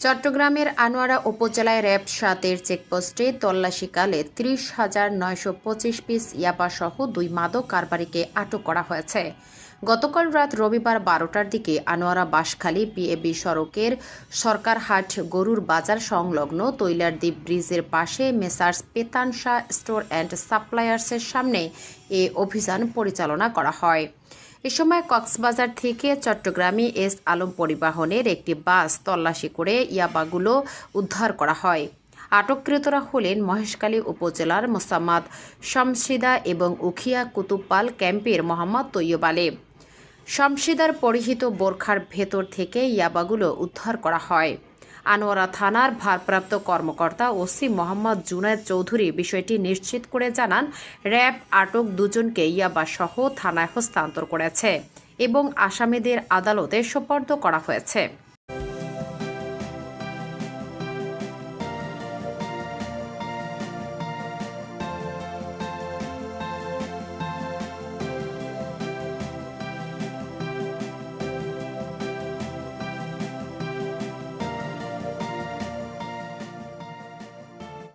চট্টগ্রামের আনোয়ারা উপজেলায় র্যাব সাতের চেকপোস্টে তল্লাশিকালে ত্রিশ হাজার নয়শো পঁচিশ পিস ইয়াবাসহ দুই মাদক কারবারিকে আটক করা হয়েছে। গতকাল রাত রবিবার বারোটার দিকে আনোয়ারা বাঁশখালী পিএবি সড়কের সরকারহাট গরুর বাজার সংলগ্ন তৈলারদ্বীপ ব্রিজের পাশে মেসার্স পেতানশা স্টোর অ্যান্ড সাপ্লায়ার্সের সামনে এ অভিযান পরিচালনা করা হয়। এ সময় কক্সবাজার থেকে চট্টগ্রামে এস আলম পরিবহনের একটি বাস তল্লাশি করে ইয়াবাগুলো উদ্ধার করা হয়। আটককৃতরা হলেন মহেশখালী উপজেলার মোসাম্মদ শামসিদা এবং উখিয়া কুতুবপাল ক্যাম্পের মোহাম্মদ তৈয়ব আলী। শামসিদার পরিহিত বোরখার ভেতর থেকে ইয়াবাগুলো উদ্ধার করা হয়। আনোয়ারা থানার ভারপ্রাপ্ত কর্মকর্তা ওসি মোহাম্মদ জুনায়দ চৌধুরী বিষয়টি নিশ্চিত করে জানান, র্যাব আটক দুজনকে ইয়াবা সহ থানায় হস্তান্তর করেছে এবং আসামিদের আদালতে সোপর্দ করা হয়েছে।